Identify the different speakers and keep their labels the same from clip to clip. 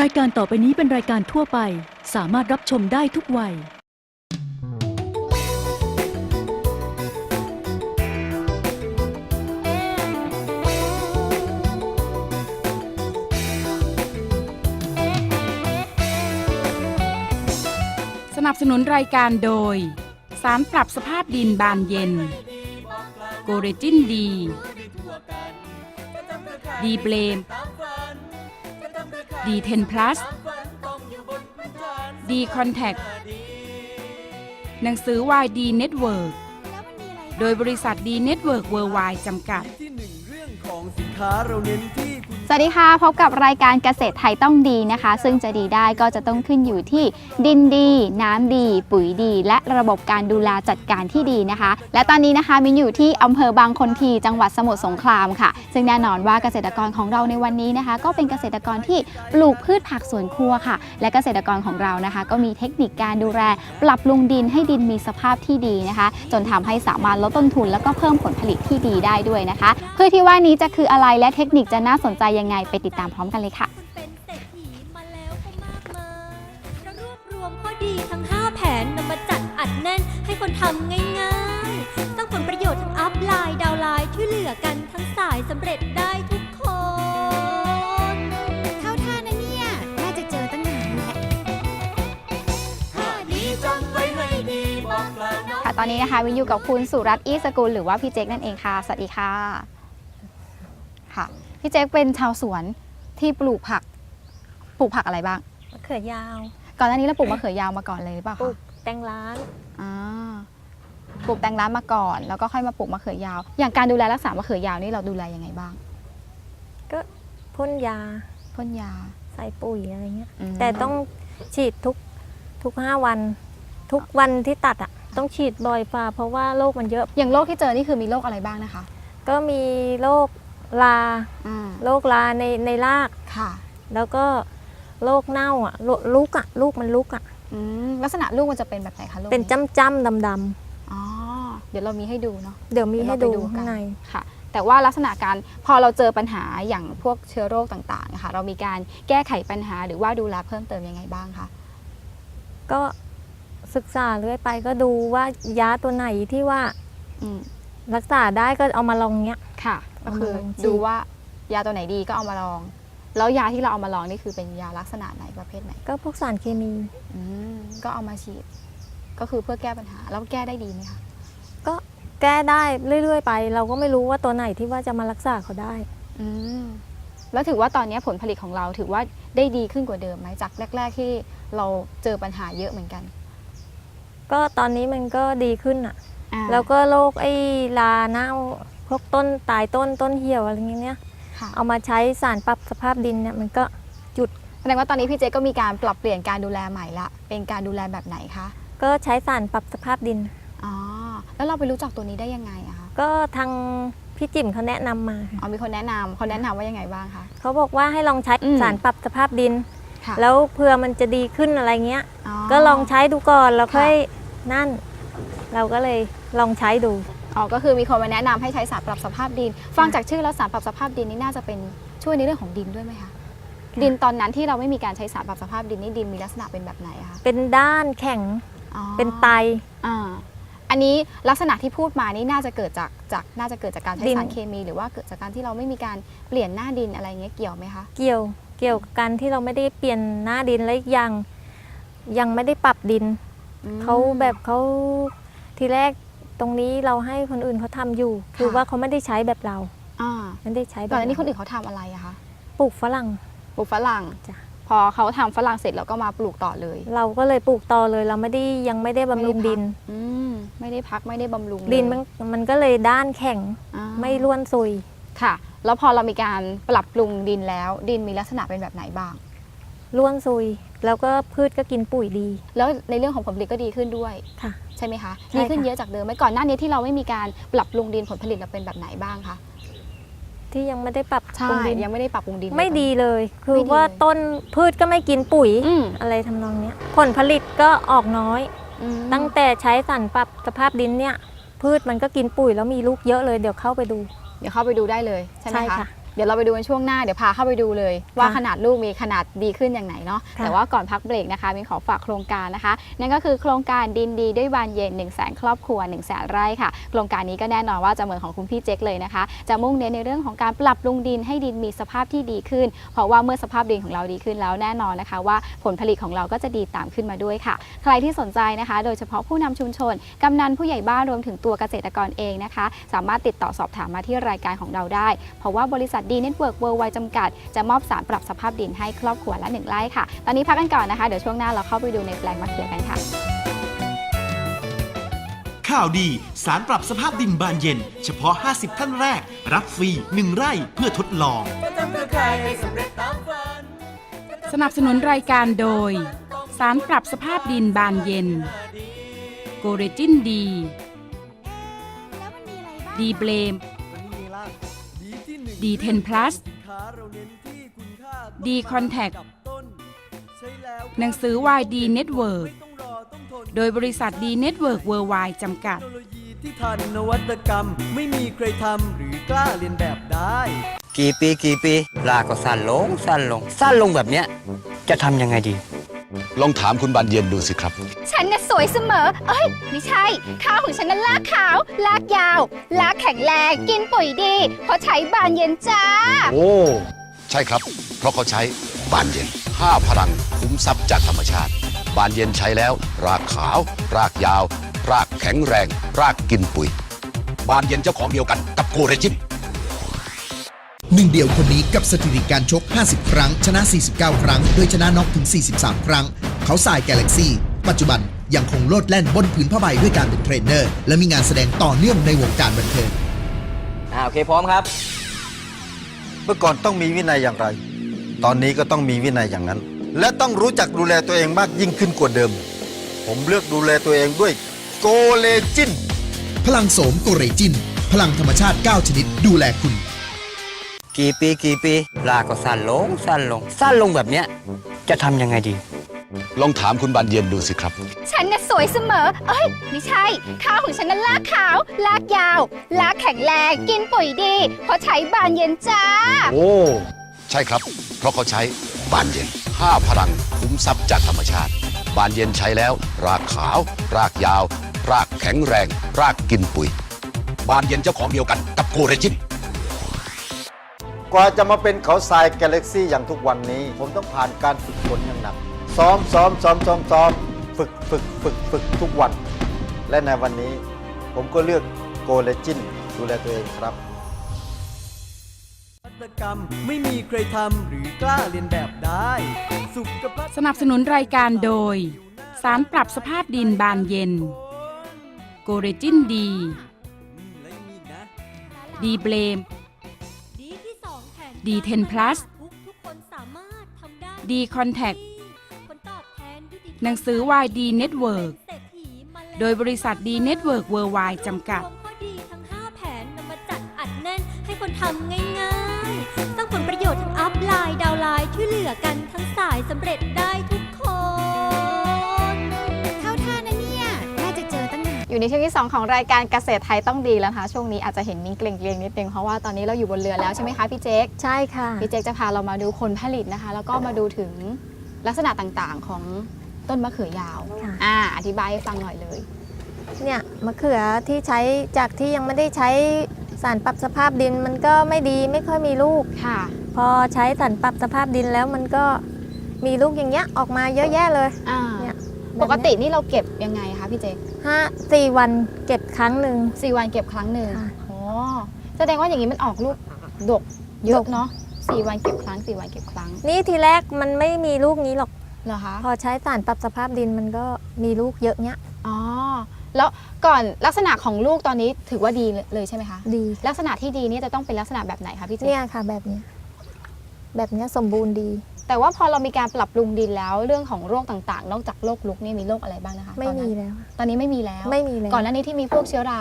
Speaker 1: รายการต่อไปนี้เป็นรายการทั่วไป สามารถรับชมได้ทุกวัย
Speaker 2: สนับสนุนรายการโดย สารปรับสภาพดินบานเย็น โกเรจินดี ดีเบลม ดีเทนพลัสดีคอนแทคหนังสือวายดีเน็ตเวิร์กโดยบริษัทดีเน็ตเวิร์กเวิร์ไวจำกัด
Speaker 3: ที่หนึ่งเรื่องของสินค้าเราเน้นที่
Speaker 4: วัสดีค่ะ พบกับรายการเกษตรไทยต้องดีนะคะ ซึ่งจะดีได้ก็จะต้องขึ้นอยู่ที่ดินดี น้ำดี ปุ๋ยดี และระบบการดูแลจัดการที่ดีนะคะ และตอนนี้นะคะมินอยู่ที่อำเภอบางคนทีจังหวัดสมุทรสงครามค่ะ ซึ่งแน่นอนว่าเกษตรกรของเราในวันนี้นะคะ ก็เป็นเกษตรกรที่ปลูกพืชผักสวนครัวค่ะ และเกษตรกรของเรานะคะ ก็มีเทคนิคการดูแลปรับปรุงดินให้ดินมีสภาพที่ดีนะคะ จนทำให้สามารถลดต้นทุน แล้วก็เพิ่มผลผลิตที่ดีได้ด้วยนะคะพื่อที่ว่านี้จะคืออะไรและเทคนิคจะน่าสนใจยังไงไปติดตามพร้อมกันเลยค่ะ
Speaker 5: เป็นเศรษฐีมาแล้วก็มากมายเรารวบรวมข้อดีทั้ง 5 แผนนำมาจัดอัดแน่นให้คนทำง่ายๆสร้างผลประโยชน์ทั้งอัพไลน์ดาวน์ไลน์ช่วยเหลือกันทั้งสายสำเร็จได้ทุกคน
Speaker 6: เข้าท่านะเนี่ย น่าจะเจอตั้งนานแล้ว
Speaker 3: ดีจำไว้ให้ดีบอกกล่าวน้อง
Speaker 4: ค่ะ ตอนนี้นะคะวินอยู่กับคุณสุรัตน์อีสกุลหรือว่าพี่เจ๊กนั่นเองค่ะ สวัสดีค่ะค่ะ พี่เจ๊กเป็นชาวสวนที่ปลูกผัก ปลูกผักอะไรบ้าง
Speaker 5: มะเขือยาว
Speaker 4: ก่อนหน้านี้เราปลูกมะเขือยาวมาก่อนเลยหรือเปล่า
Speaker 5: ปลู
Speaker 4: คะ
Speaker 5: กแตงร้าน
Speaker 4: อ่าปลูกแตงร้านมาก่อน แล้วก็ค่อยมาปลูกมะเขือยาว อย่างการดูแลรักษามะเขือยาวนี่เราดูแลยังไงบ้าง
Speaker 5: ก็พ่นยา
Speaker 4: พ่นยา
Speaker 5: ใส่ปุ๋ยอะไรเงี้ย
Speaker 4: ม
Speaker 5: แต่ต้องฉีดทุกทุก5วัน ทุกวันที่ตัดอะ ต้องฉีดบ่อยฝ่าเพราะว่าโรคมันเยอะ
Speaker 4: อย่างโรคที่เจอนี่คือมีโรคอะไรบ้างนะคะ
Speaker 5: ก็มีโรค ลา
Speaker 4: อ่า
Speaker 5: โรคลาในในราก
Speaker 4: ค่ะ
Speaker 5: แล้วก็โรคเน่าอะโรลูกอะลูกมันลุกอะ
Speaker 4: อืมลักษณะลูกมันจะเป็นแบบไหนคะลูก
Speaker 5: เป็นจ้ำจ้ำดำด
Speaker 4: อ๋อเดี๋ยวเรามีให้ดูเนาะำ
Speaker 5: เดี๋ยวมีให้ดู
Speaker 4: เยวเรไป
Speaker 5: ข้างใน
Speaker 4: ค่ะ แต่ว่าลักษณะการพอเราเจอปัญหาอย่างพวกเชื้อโรคต่างๆนะคะเรามีการแก้ไขปัญหาหรือว่าดูแลเพิ่มเติมยังไงบ้างคะ
Speaker 5: ก็ศึกษาเรื่อยไปก็ดูว่ายาตัวไหนที่ว่า
Speaker 4: อืม
Speaker 5: รักษาได้ก็เอามาลองเนี้ย
Speaker 4: ค่ะ ก็คือ
Speaker 5: เอามาลองฉีด
Speaker 4: ดูว่ายาตัวไหนดีก็เอามาลอง แล้วยาที่เราเอามาลองนี่คือเป็นยาลักษณะไหนประเภทไหน
Speaker 5: ก็พวกสารเคมี
Speaker 4: อืมก็เอามาฉีด ก็คือเพื่อแก้ปัญหา แล้วแก้ได้ดีไหมคะ
Speaker 5: ก็แก้ได้เรื่อย ๆ ไป เราก็ไม่รู้ว่าตัวไหนที่ว่าจะมารักษาเขาได้
Speaker 4: อืมแล้วถือว่าตอนนี้ผลผลิตของเราถือว่าได้ดีขึ้นกว่าเดิมไหมจากแรก ๆ ที่เราเจอปัญหาเยอะเหมือนกัน
Speaker 5: ก็ตอนนี้มันก็ดีขึ้นอะ
Speaker 4: อ่า
Speaker 5: แล้วก็โรคไอ้ลาเน่าพ วกต้นตายต้นต้นเหี่ยวอะไรอย่างเงี้ย
Speaker 4: ค่ะ
Speaker 5: เอามาใช้สารปรับสภาพดินเนี่ยมันก็
Speaker 4: แสดงว่าตอนนี้พี่เจก็มีการปรับเปลี่ยนการดูแลใหม่ละ เป็นการดูแลแบบไหนคะ
Speaker 5: ก็ใช้สารปรับสภาพดิน
Speaker 4: อ๋อ แล้วเราไปรู้จักตัวนี้ได้ยังไงอะคะ
Speaker 5: ก็ทางพี่จิ๋มเขาแนะนำมา
Speaker 4: อ๋อมีคนแนะนำเขาแนะนำว่ายังไงบ้างคะ
Speaker 5: เขาบอกว่าให้ลองใช้
Speaker 4: อืม
Speaker 5: สารปรับสภาพดิน
Speaker 4: ค่ะ
Speaker 5: แล้วเผื่อมันจะดีขึ้นอะไรเงี้ย
Speaker 4: อ๋อ
Speaker 5: ก็ลองใช้ดูก่อนแล้ว
Speaker 4: ค่ะ
Speaker 5: ค่อยนั่น เราก็เลยลองใช้ดู
Speaker 4: อ๋อก็คือมีคนมาแนะนำให้ใช้สารปรับสภาพดิน ฟังจากชื่อแล้วสารปรับสภาพดินนี่น่าจะเป็นช่วยในเรื่องของดินด้วยไหมคะดินตอนนั้นที่เราไม่มีการใช้สารปรับสภาพดินนี่ดินมีลักษณะเป็นแบบไหนอะคะ
Speaker 5: เป็นด้านแข็ง
Speaker 4: อ๋อ
Speaker 5: เป็นไต
Speaker 4: อ่าอันนี้ลักษณะที่พูดมานี่น่าจะเกิดจากจากน่าจะเกิดจากการใช้
Speaker 5: ดิน
Speaker 4: สารเคมี หรือว่าเกิดจากการที่เราไม่มีการเปลี่ยนหน้าดินอะไรเงี้ยเกี่ยวไหมคะ
Speaker 5: เกี่ยวเกี่ยวกับการที่เราไม่ได้เปลี่ยนหน้าดินและอีกอยังยังไม่ได้ปรับดิน
Speaker 4: อืม
Speaker 5: เขาแบบเขาทีแรก ตรงนี้เราให้คนอื่นเขาทำอยู่ คือ
Speaker 4: ค่ะ
Speaker 5: ว่าเขาไม่ได้ใช้แบบเรา
Speaker 4: อ่า
Speaker 5: ไม่ได้ใช้แบบ
Speaker 4: ก่อนหน้านี้คน
Speaker 5: เรา
Speaker 4: อื่นเขาทำอะไรอะคะ
Speaker 5: ปลูกฝรั่ง
Speaker 4: ปลูกฝรั่ง
Speaker 5: จ้ะ
Speaker 4: พอเขาทำฝรั่งเสร็จเราก็มาปลูกต่อเลย
Speaker 5: เราก็เลยปลูกต่อเลย เราไม่ได้ยังไม่ได้บำรุงดิน
Speaker 4: อืมไม่ได้พักไม่ได้บำรุงเลย
Speaker 5: ดินมันมันก็เลยด้านแข็ง
Speaker 4: อ่า
Speaker 5: ไม่ร่วนซุย
Speaker 4: ค่ะ แล้วพอเรามีการปรับปรุงดินแล้ว ดินมีลักษณะเป็นแบบไหนบ้าง
Speaker 5: ร่วนซุย แล้วก็พืชก็กินปุ๋ยดี
Speaker 4: แล้วในเรื่องของผลผลิตก็ดีขึ้นด้วย
Speaker 5: ค่ะ
Speaker 4: ใช่ไหมคะ
Speaker 5: ใช่
Speaker 4: ดีขึ้น
Speaker 5: ค่ะ
Speaker 4: เยอะจากเดิมไหมก่อนหน้านี้ที่เราไม่มีการปรับปรุงดินผลผลิตเราเป็นแบบไหนบ้างคะ
Speaker 5: ที่ยังไม่ได้ปรับ
Speaker 4: ใช่
Speaker 5: ปรุงดิน
Speaker 4: ยังไม่ได้ปรับปรุงดินเลย
Speaker 5: ไม่ดีเลย คือ
Speaker 4: ไม่ดี
Speaker 5: ว่า
Speaker 4: เลย
Speaker 5: ต้นพืชก็ไม่กินปุ๋ย
Speaker 4: อืม
Speaker 5: อะไรทำนองเนี้ยผลผลิตก็ออกน้อย
Speaker 4: อืม
Speaker 5: ตั้งแต่ใช้สารปรับสภาพดินเนี่ย พืชมันก็กินปุ๋ยแล้วมีลูกเยอะเลยเดี๋ยวเข้าไปดู
Speaker 4: เดี๋ยวเข้าไปดูได้เลยใช่ไหม
Speaker 5: ใช่
Speaker 4: คะ
Speaker 5: ค่ะ
Speaker 4: เดี๋ยวเราไปดูกันช่วงหน้าเดี๋ยวพาเข้าไปดูเลย ว่า
Speaker 5: ค่ะ
Speaker 4: ขนาดลูกมีขนาดดีขึ้นอย่างไหนเนาะ
Speaker 5: ค่ะ
Speaker 4: แต่ว่าก่อนพักเบรกนะคะมินขอฝากโครงการนะคะ นั่นก็คือโครงการดินดีด้วยบานเย็น1 0 0 0 0แสนครอบครัว1 0 0 0 0แสนไร่ค่ะ โครงการนี้ก็แน่นอนว่าจะเหมือนของคุณพี่เจ๊กเลยนะคะ จะมุ่งเน้นในเรื่องของการปรับปรุงดินให้ดินมีสภาพที่ดีขึ้น เพราะว่าเมื่อสภาพดินของเราดีขึ้นแล้วแน่นอนนะคะ ว่าผลผลิตของเราก็จะดีตามขึ้นมาด้วยค่ะ ใครที่สนใจนะคะ โดยเฉพาะผู้นำชุมชนกำนันผู้ใหญ่บ้านรวมถึงตัวเกษตรกรเองนะคะ สามารถติดต่อสอบถามมาที่รายการของเราได้ เพราะว่าบริษัทดีเน็ตเวิร์กเวิร์ไวจำกัด จะมอบสารปรับสภาพดินให้ครอบครัวละหนึ่งไร่ค่ะ ตอนนี้พักกันก่อนนะคะ เดี๋ยวช่วงหน้าเราเข้าไปดูในแปลงมะเขือกันค่ะ
Speaker 7: ข่าวดีสารปรับสภาพดินบานเย็น เฉพาะ 50 ท่านแรก รับฟรี 1 ไร่เพื่อทดลอง
Speaker 3: ก็ทำเพื่อใครให้สำเร็จตามฝัน
Speaker 2: สนับสนุนรายการโดย สารปรับสภาพดินบานเย็น โกเรจินดี
Speaker 6: แล้วมันมีอะไรบ้าง
Speaker 2: ดีเบลม
Speaker 3: D10 Plus
Speaker 2: D Contact หนังสือ
Speaker 3: YD Network
Speaker 2: โดยบริษัท D Network Worldwide จำกัด
Speaker 3: ที่ทันนวัตกรรม ไม่มีใครทำหรือกล้าเรียนแบบได้
Speaker 8: กี่ปีกี่ปีลาก็สั้นลงสั้นลงสั้นลงแบบเนี้ยจะทำยังไงดี
Speaker 9: ลองถามคุณบานเย็นดูสิครับ
Speaker 4: ฉันน่ะสวยเสมอ เอ้ย ไม่ใช่ ข้าวของฉันนั้นลากขาว ลากยาว ลากแข็งแรง กินปุ๋ยดี เพราะใช้บานเย็นจ้า
Speaker 9: โอ้ ใช่ครับ เพราะเขาใช้บานเย็นห้าพลังคุ้มทรัพย์จากธรรมชาติ บานเย็นใช้แล้ว รากขาว รากยาว รากแข็งแรง รากกินปุ๋ย บานเย็นเจ้าของเดียวกันกับโกเรจิน
Speaker 10: หนึ่งเดียวคนนี้กับสถิติการชก 50 ครั้ง ชนะ 49 ครั้ง โดยชนะน็อกถึง 43 ครั้ง เขาสายแก a ล็กซี่ ปัจจุบันยังคงโลดแล่นบนผืนผ้าใบด้วยการเป็นเทรนเนอร์ และมีงานแสดงต่อเนื่องในวงการบันเทิง
Speaker 8: อ่าโอเคพร้อมครับ
Speaker 11: เมื่อก่อนต้องมีวินัยอย่างไร ตอนนี้ก็ต้องมีวินัยอย่างนั้น และต้องรู้จักดูแลตัวเองมากยิ่งขึ้นกว่าเดิม ผมเลือกดูแลตัวเองด้วยโกเลจิน
Speaker 10: พลังโสมโกเรจิน พลังธรรมชาติ 9 ชนิดดูแลคุณ
Speaker 8: กี่ปีกี่ปีลาก็สั้นลงสั้นลงสั้นลงแบบเนี้ย จะทำยังไงดี
Speaker 9: ลองถามคุณบานเย็นดูสิครับ
Speaker 4: ฉันน่ะสวยเสมอ เอ้ย ไม่ใช่ ข้าวของฉันนั้นลากขาว ลากยาว ลากแข็งแรง กินปุ๋ยดี เพราะใช้บานเย็นจ้า
Speaker 9: โอ้ ใช่ครับ เพราะเขาใช้บานเย็นห้าพลังคุ้มทรัพย์จากธรรมชาติ บานเย็นใช้แล้ว รากขาว รากยาว รากแข็งแรง รากกินปุ๋ย บานเย็นเจ้าของเดียวกันกับโกเรจิน
Speaker 11: กว่าจะมาเป็นเขาทรายกาแล็กซี่อย่างทุกวันนี้ ผมต้องผ่านการฝึกฝนอย่างหนัก ซ้อมซ้อมซ้อมซ้อมซ้อมฝึกฝึกฝึกฝึกทุกวัน และในวันนี้ ผมก็เลือกโกเลจินดูแลตัวเองครับ
Speaker 3: นวัตกรรมไม่มีใครทำหรือกล้าเรียนแบบได้สุขภาพ
Speaker 2: สนับสนุนรายการโดย สารปรับสภาพดินบานเย็น โกเรจินดี
Speaker 3: และยังมีอีกนะ
Speaker 2: ดีเบลม
Speaker 12: D10 Plus D Contact
Speaker 2: หนังสือ
Speaker 12: Y D Network
Speaker 2: โดยบริษัท D Network Worldwide จำกัด
Speaker 12: ให้คนทำง่ายๆ สร้างผลประโยชน์ทั้งอัพไลน์ ดาวไลน์ช่วยเหลือกันทั้งสายสำเร็จ
Speaker 4: ในช่วงที่2ของรายการเกษตรไทยต้องดีแล้วนะคะช่วงนี้อาจจะเห็นมิ้งเกรงๆนิดนึงเพราะว่าตอนนี้เราอยู่บนเรือแล้วใช่ไหมคะพี่เจ๊ก
Speaker 5: ใช่ค่ะ
Speaker 4: พี่เจ๊กจะพาเรามาดูผลผลิตนะคะ แล้วก็มาดูถึงลักษณะต่างๆของต้นมะเขือยาว
Speaker 5: ค่ะ
Speaker 4: อ่าอธิบายให้ฟังหน่อยเลย
Speaker 5: เนี่ยมะเขือที่ใช้จากที่ยังไม่ได้ใช้สารปรับสภาพดินมันก็ไม่ดีไม่ค่อยมีลูก
Speaker 4: ค่ะ
Speaker 5: พอใช้สารปรับสภาพดินแล้วมันก็มีลูกอย่างเงี้ยออกมาเยอะแยะเลย
Speaker 4: อ่า
Speaker 5: เนี่ย
Speaker 4: ปกตินี่เราเก็บยังไงคะพี่เจ๊ก
Speaker 5: ห้าสี่วันเก็บครั้งหนึ่ง
Speaker 4: สี่วันเก็บครั้งหนึ่ง
Speaker 5: ค่ะ
Speaker 4: อ๋อแสดงว่าอย่างนี้มันออกลูกดกเยอะเนาะสี่วันเก็บครั้งสี่วันเก็บครั้ง
Speaker 5: นี่ทีแรกมันไม่มีลูกนี้หรอก
Speaker 4: เหรอคะ
Speaker 5: พอใช้สารปรับสภาพดินมันก็มีลูกเยอะเนี้ย
Speaker 4: อ๋อแล้วก่อนลักษณะของลูกตอนนี้ถือว่าดีเลยใช่ไหมคะ
Speaker 5: ดี
Speaker 4: ลักษณะที่ดีนี่จะต้องเป็นลักษณะแบบไหนคะพี่เจ๊
Speaker 5: เนี่ยค่ะแบบเนี้ยแบบเนี้ยสมบูรณ์ดี
Speaker 4: แต่ว่าพอเรามีการปรับปรุงดินแล้วเรื่องของโรคต่างๆ นอกจากโรคลุกนี่มีโรคอะไรบ้างนะคะ
Speaker 5: ไม่
Speaker 4: ตอน
Speaker 5: มี
Speaker 4: นั้น
Speaker 5: แล้ว
Speaker 4: ตอนนี้ไม่มีแล้ว
Speaker 5: ไม่มีแล้ว
Speaker 4: ก่อนหน้านี้ที่มีพวกเชื้อรา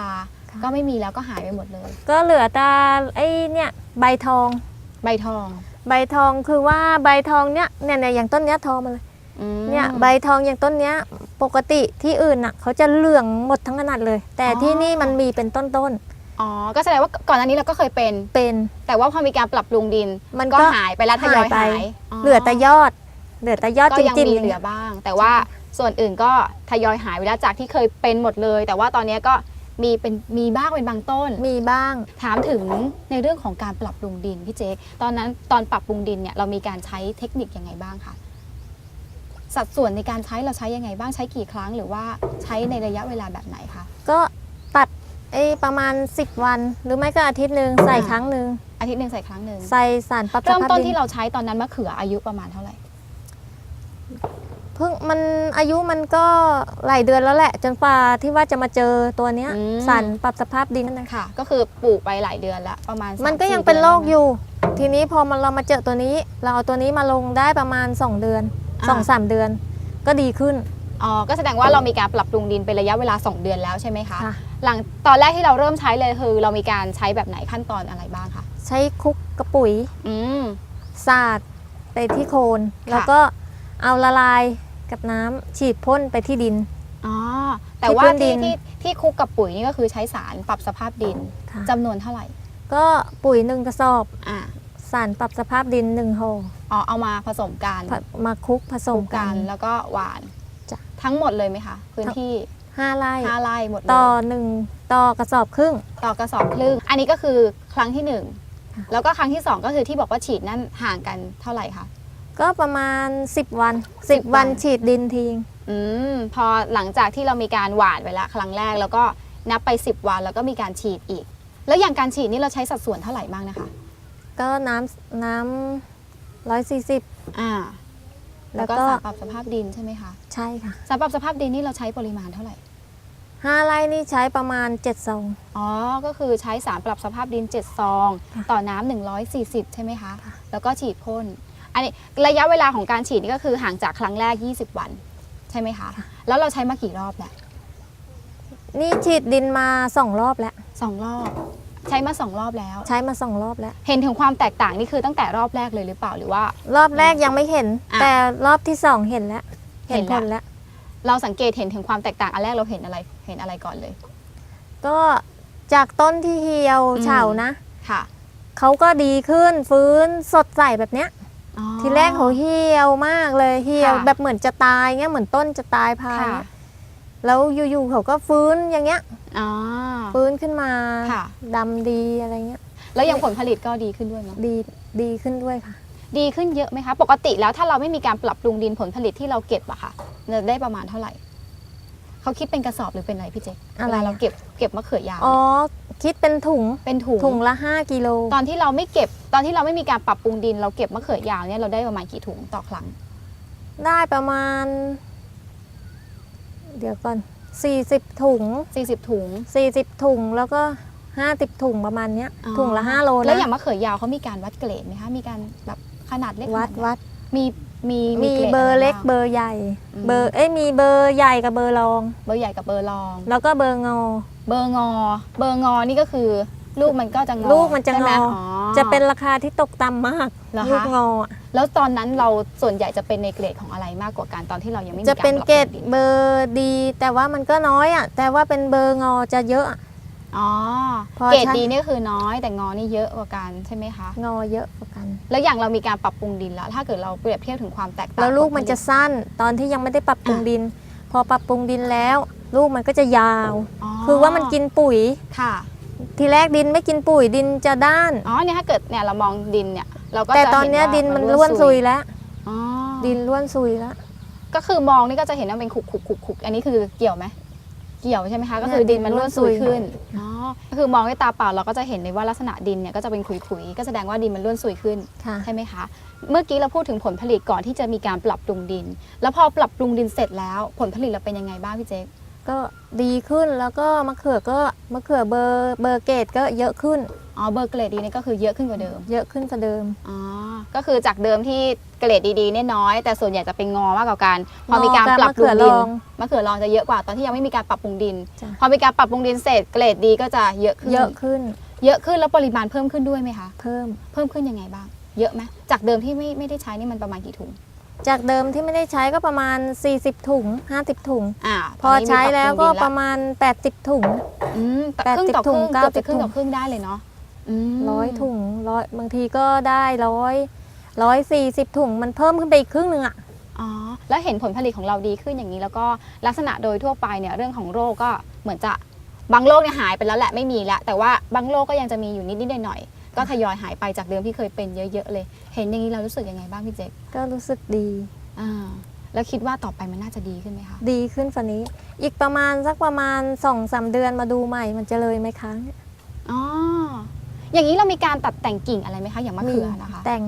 Speaker 5: ค่ะ
Speaker 4: ก็ไม่มีแล้วก็หายไปหมดเลย
Speaker 5: ก็เหลือแต่ไอ้เนี่ยใบทอง
Speaker 4: ใบทอง
Speaker 5: ใบทองคือว่าใบทองเนี้ยเนี่ยเนี่ยอย่างต้นเนี้ยทองมาเลย
Speaker 4: อืม
Speaker 5: เนี่ยใบทองอย่างต้นเนี้ยปกติที่อื่นน่ะเขาจะเหลืองหมดทั้งขนาดเลย แต่
Speaker 4: อ๋อ
Speaker 5: ที่นี่มันมีเป็นต้น
Speaker 4: อ๋อ ก็แสดงว่าก่อนหน้านี้เราก็เคยเป็น
Speaker 5: เป็น
Speaker 4: แต่ว่าพอมีการปรับปรุงดิน
Speaker 5: มัน
Speaker 4: ก็
Speaker 5: ก็
Speaker 4: หายไปแล้วทยอยหาย
Speaker 5: เหลือแต่ยอด เหลือแต่ยอด
Speaker 4: ก็
Speaker 5: จ
Speaker 4: ยัง
Speaker 5: ริง
Speaker 4: มี
Speaker 5: ๆ
Speaker 4: เหลือบ้าง แต่ว่าส่วนอื่นก็ทยอยหายไปแล้วจากที่เคยเป็นหมดเลย แต่ว่าตอนนี้ก็มีเป็นมีบ้างเป็นบางต้น
Speaker 5: มีบ้าง
Speaker 4: ถามถึงในเรื่องของการปรับปรุงดินพี่เจ๊ตอนนั้นตอนปรับปรุงดินเนี่ยเรามีการใช้เทคนิคยังไงบ้างคะสัดส่วนในการใช้เราใช้ยังไงบ้างใช้กี่ครั้งหรือว่าใช้ในระยะเวลาแบบไหนคะ
Speaker 5: ก็ ตัดไอ้ประมาณ 10 วัน หรือไม่ก็อาทิตย์หนึ่งใส่ครั้งหนึ่ง
Speaker 4: อาทิตย์หนึ่งใส่ครั้งหนึ่ง
Speaker 5: ใส่สารปรับส
Speaker 4: เริ่ม
Speaker 5: ภาพ
Speaker 4: ต้น
Speaker 5: ดิน
Speaker 4: ที่เราใช้ตอนนั้นมะเขืออายุประมาณเท่าไหร่
Speaker 5: เพิ่งมันอายุมันก็หลายเดือนแล้วแหละ จนกว่าที่ว่าจะมาเจอตัวเนี้ย
Speaker 4: อืม
Speaker 5: สารปรับสภาพดินนั่นนะ
Speaker 4: ค่ะ ก็คือปลูกไปหลายเดือนแล้วประมาณ
Speaker 5: มันก็
Speaker 4: สา
Speaker 5: ยัง
Speaker 4: สี่
Speaker 5: เป็นโรค
Speaker 4: ดื
Speaker 5: อยู่ ทีนี้พอมันเรามาเจอตัวนี้ เราเอาตัวนี้มาลงได้ประมาณ 2 เดือน
Speaker 4: อ่า
Speaker 5: สองสามเดือน ก็ดีขึ้น
Speaker 4: อ๋อก็แสดงว่าเรามีการปรับปรุงดินเป็นระยะเวลา 2 เดือนแล้วใช่ไหมคะ
Speaker 5: ค่ะ
Speaker 4: หลังตอนแรกที่เราเริ่มใช้เลยคือ เรามีการใช้แบบไหนขั้นตอนอะไรบ้างคะ
Speaker 5: ใช้คลุกกระปุ๋ย
Speaker 4: อืม
Speaker 5: สาดไปที่โคน แล้วก็เอาละลายกับน้ำฉีดพ่นไปที่ดิน
Speaker 4: อ๋อ แต่
Speaker 5: ที่
Speaker 4: ว่า
Speaker 5: พื้นดิ
Speaker 4: ที่
Speaker 5: น
Speaker 4: ที่ที่คลุกกับปุ๋ยนี่ก็คือใช้สารปรับสภาพดิน
Speaker 5: ค่ะ
Speaker 4: จำนวนเท่าไหร่
Speaker 5: ก็ปุ๋ยหนึ่งกระสอบ
Speaker 4: อ่า
Speaker 5: สารปรับสภาพดินหนึ่งห่อ
Speaker 4: อ๋อเอามาผสมกัน
Speaker 5: ผมาคลุกผส
Speaker 4: คลุ
Speaker 5: ม
Speaker 4: ก
Speaker 5: กั
Speaker 4: กัน
Speaker 5: น
Speaker 4: แล้วก็หวาน
Speaker 5: จ้ะ
Speaker 4: ทั้งหมดเลยไหมคะ พื้นที่
Speaker 5: ห้าไร่
Speaker 4: ห้าไร่หมดเลย
Speaker 5: ต่อหนึ่งต่อกระสอบครึ่ง
Speaker 4: ต่อกระสอบครึ่ง อันนี้ก็คือครั้งที่หนึ่งแล้วก็ครั้งที่สองก็คือที่บอกว่าฉีดนั่นห่างกันเท่าไหร่คะ
Speaker 5: ก็ประมาณ 10 วัน
Speaker 4: 10
Speaker 5: 10วัน
Speaker 4: วัน
Speaker 5: ฉีดดินทิ้ง
Speaker 4: อืมพอหลังจากที่เรามีการหวานไปแล้วครั้งแรก แล้วก็นับไป 10 วันแล้วก็มีการฉีดอีก แล้วอย่างการฉีดนี่เราใช้สัดส่วนเท่าไหร่บ้างนะคะ
Speaker 5: ก็น้ำน้ำร้อยสี่สิบ
Speaker 4: อ่า
Speaker 5: แล้
Speaker 4: แล้ว
Speaker 5: วก็
Speaker 4: ก็สารปรับสภาพดินใช่ไหมคะ
Speaker 5: ใช่ค่ะ
Speaker 4: สารปรับสภาพดินนี่เราใช้ปริมาณเท่าไหร่
Speaker 5: ห้าไร่นี่ใช้ประมาณ7ซอง
Speaker 4: อ๋อ ก็คือใช้สารปรับสภาพดิน 7 ซอง ต่อน้ำ140 ใช่ไหมคะ แล้วก็ฉีดพ่น อันนี้ระยะเวลาของการฉีดนี่ก็คือห่างจากครั้งแรก 20 วัน ใช่ไหมคะ แล้วเราใช้มากี่รอบแล้ว
Speaker 5: นี่ฉีดดินมาสองรอบแล้ว
Speaker 4: สองรอบ ใช้มาสองรอบแล้ว
Speaker 5: ใช้มาสองรอบแล้ว
Speaker 4: เห็นถึงความแตกต่างนี่คือตั้งแต่รอบแรกเลยหรือเปล่าหรือว่า
Speaker 5: รอบแรกยังไม่เห็น
Speaker 4: อะ
Speaker 5: แต่รอบที่สองเห็นแล้ว
Speaker 4: เห็
Speaker 5: เห็น
Speaker 4: น
Speaker 5: ผ
Speaker 4: แล้ว
Speaker 5: ลแล้ว
Speaker 4: เราสังเกตเห็นถึงความแตกต่างอันแรกเราเห็นอะไรเห็นอะไรก่อนเลย
Speaker 5: ก็จากต้นที่เหี่ยว
Speaker 4: อืม
Speaker 5: เฉานะ
Speaker 4: ค่ะ
Speaker 5: เขาก็ดีขึ้นฟื้นสดใสแบบเนี้ย
Speaker 4: อ๋อ
Speaker 5: ทีแรกเขาเหี่ยวมากเลยเหี่ยว
Speaker 4: ค่ะ
Speaker 5: แบบเหมือนจะตายเงี้ยเหมือนต้นจะตายพาย
Speaker 4: ค่ะ
Speaker 5: แล้วอยู่ๆเขาก็ฟื้นอย่างเงี้ย
Speaker 4: อ๋อ
Speaker 5: ฟื้นขึ้นมา
Speaker 4: ค่ะ
Speaker 5: ดำดีอะไรเงี้ย
Speaker 4: แล้วอย่างผลผลิตก็ดีขึ้นด้วยเนาะ
Speaker 5: ดีดีขึ้นด้วยค่ะ
Speaker 4: ดีขึ้นเยอะไหมคะ ปกติแล้วถ้าเราไม่มีการปรับปรุงดินผลผลิตที่เราเก็บอะค่ะจะได้ประมาณเท่าไหร่ เขาคิดเป็นกระสอบหรือเป็นอะไรพี่เจ๊
Speaker 5: อะไร
Speaker 4: เวลา
Speaker 5: อะ
Speaker 4: เราเก็บเก็บมะเขือยาว
Speaker 5: อ๋อ คิดเป็นถุง
Speaker 4: เป็นถุง
Speaker 5: ถุงละ 5 กิโล
Speaker 4: ตอนที่เราไม่เก็บตอนที่เราไม่มีการปรับปรุงดินเราเก็บมะเขือยาวเนี่ยเราได้ประมาณกี่ถุงต่อครั้ง
Speaker 5: ได้ประมาณ เดี๋ยวก่อน 40 ถุง
Speaker 4: 40 ถุง
Speaker 5: 40 ถุงแล้วก็ 50 ถุงประมาณเนี้ย
Speaker 4: อ๋อ
Speaker 5: ถุงละ5โล
Speaker 4: แล้วอย่าง
Speaker 5: นะ
Speaker 4: มะเขือยาวเขามีการวัดเกรดไหมคะ มีการแบบขนาดเล็ก
Speaker 5: วัด
Speaker 4: ขนาไหน
Speaker 5: วัด
Speaker 4: มีมี
Speaker 5: มี
Speaker 4: กด
Speaker 5: เบอร์เล็กะ
Speaker 4: ไบ้าง
Speaker 5: เบอร์ใหญ่
Speaker 4: อืม
Speaker 5: เบอร์เอ้ยมีเบอร์ใหญ่กับเบอร์รอง
Speaker 4: เบอร์ใหญ่กับเบอร์รอง
Speaker 5: แล้วก็เบอร์งอ
Speaker 4: เบอร์งอ เบอร์งอนี่ก็คือ ลูกมันก็จะงอ
Speaker 5: ลูกมันจะ
Speaker 4: ใช่ไห
Speaker 5: งอ
Speaker 4: อ๋อ
Speaker 5: จะเป็นราคาที่ตกต่ำมาก
Speaker 4: เหรอคะ
Speaker 5: ลูกงออะ
Speaker 4: แล้วตอนนั้นเราส่วนใหญ่จะเป็นในเกรดของอะไรมากกว่ากันตอนที่เรายังไม่มี
Speaker 5: จะ
Speaker 4: การ
Speaker 5: เป็น
Speaker 4: ปรับ
Speaker 5: เกรด
Speaker 4: ปรุงดิน
Speaker 5: เบอร์ดี แต่ว่ามันก็น้อยอะ แต่ว่าเป็นเบอร์งอจะเยอะอะ
Speaker 4: อ๋อ
Speaker 5: พอ
Speaker 4: เกรด
Speaker 5: ใช้
Speaker 4: ดีนี่คือน้อยแต่งอนี่เยอะกว่ากันใช่ไหมคะ
Speaker 5: งอเยอะกว่ากัน
Speaker 4: แล้วอย่างเรามีการปรับปรุงดินแล้ว ถ้าเกิดเราเปรียบเทียบถึงความแตกต่าง
Speaker 5: แล้วลูกมันจะ
Speaker 4: ผผ
Speaker 5: สั้นตอนที่ยังไม่ได้ปรับปรุงดิน พอปรับปรุงดินแล้ว ลูกมันก็จะยาว คือว่ามันกินปุ๋ย
Speaker 4: ค่ะ
Speaker 5: ทีแรกดินไม่กินปุ๋ยดินจะด้าน
Speaker 4: อ๋อเนี่ยถ้าเกิดเนี่ยเรามองดินเนี่ย เราก็
Speaker 5: แต่
Speaker 4: จะ
Speaker 5: ตอนเนี้ย
Speaker 4: ห็ว่า
Speaker 5: ดินมันร่วนซุยแล้ว
Speaker 4: อ๋อ
Speaker 5: ดินร่วนซุยแล้ว
Speaker 4: ก็คือมองนี่ก็จะเห็นว่าเป็นขุกขุกขุกขุกอันนี้คือเกี่ยวไหมเกี่ยวใช่ไหมคะ ก็คือดินมันร่วนซุยขึ้นอ๋อก็คือมองด้วยตาเปล่าเราก็จะเห็นเลยว่าลักษณะดินเนี่ยก็จะเป็นขุยๆก็แสดงว่าดินมันร่วนซุยขึ้น
Speaker 5: ค่ะ
Speaker 4: ใช่ไหมคะ เมื่อกี้เราพูดถึงผลผลิตก่อนที่จะมีการปรับปรุงดิน แล้วพอปรับปรุงดินเสร็จแล้ว ผลผลิตเราเป็นยังไงบ้างพี่เจ๊
Speaker 5: ก็ดีขึ้นแล้วก็มะเขือก็มะเขือเบอร์เบอร์เกตก็เยอะขึ้น
Speaker 4: อ๋อเบอร์เกรดดีนี่ก็คือเยอะขึ้นกว่าเดิม
Speaker 5: เยอะขึ้นกว่าเดิม
Speaker 4: อ๋อก็คือจากเดิมที่เกรดดีๆเนี่ยน้อย แต่ส่วนใหญ่จะเป็นงอมากกว่ากันพอมีการ
Speaker 5: งอกับ
Speaker 4: ปรับปรุงดิน
Speaker 5: มะเขือรอง
Speaker 4: มะเขือรองจะเยอะกว่าตอนที่ยังไม่มีการปรับปรุงดิน
Speaker 5: จ้ะ
Speaker 4: พอมีการปรับปรุงดินเสร็จเกรดดีก็จะเยอะขึ้น
Speaker 5: เยอะขึ้น
Speaker 4: เยอะขึ้นแล้วปริมาณเพิ่มขึ้นด้วยไหมคะ
Speaker 5: เพิ่ม
Speaker 4: เพิ่มขึ้นยังไงบ้าง เยอะไหมจากเดิมที่ไม่ไม่ได้ใช้นี่มันประมาณกี่ถุง
Speaker 5: จากเดิมที่ไม่ได้ใช้ก็ประมาณ 40 ถุง 50 ถุง
Speaker 4: อ่า
Speaker 5: พอ
Speaker 4: ตนนี้มี
Speaker 5: ใช้แล้วก็
Speaker 4: ปบปรุงดิน
Speaker 5: ประมาณ 80 ถุง
Speaker 4: อืม
Speaker 5: แปด
Speaker 4: ครึ่ง
Speaker 5: สิบ
Speaker 4: ต่อครึ่ง
Speaker 5: ถุง
Speaker 4: เกือบจะ
Speaker 5: 90
Speaker 4: ครึ่งต่อ
Speaker 5: ถุง
Speaker 4: ครึ่งได้เลยเนาะอืม
Speaker 5: ร้อยถุงร้อยบางทีก็ได้ร้อยร้อยสี่สิบถุงมันเพิ่มขึ้นไปอีกครึ่งหนึ่งอะ
Speaker 4: อ๋อแล้วเห็นผลผลิตของเราดีขึ้นอย่างนี้ แล้วก็ลักษณะโดยทั่วไปเนี่ยเรื่องของโรคก็เหมือนจะบางโรคเนี่ยหายไปแล้วแหละไม่มีแล้วแต่ว่าบางโรคก็ยังจะมีอยู่นิดๆหน่อยๆก็ทยอยหายไปจากเดิมที่เคยเป็นเยอะๆเลย เห็นอย่างนี้เรารู้สึกยังไงบ้างพี่เจ๊ก
Speaker 5: ก็รู้สึกดี
Speaker 4: อ่าแล้วคิดว่าต่อไปมันน่าจะดีขึ้นไหมคะ
Speaker 5: ดีขึ้นฝันนี้ อีกประมาณสักประมาณสองสามเดือนมาดูใหม่มันจะเลยไหมคะ
Speaker 4: อ๋อ อย่างนี้เรามีการตัดแต่งกิ่งอะไรไหมคะอย่างมะเขือนะคะ
Speaker 5: แต่ง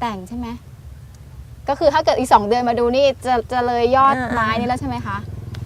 Speaker 4: แต่งใช่ไหมก็คือถ้าเกิดอีกสองเดือนมาดูนี่จะจะเลยยอด
Speaker 5: อ่า
Speaker 4: ไม้นี่แล้วใช่ไหมคะ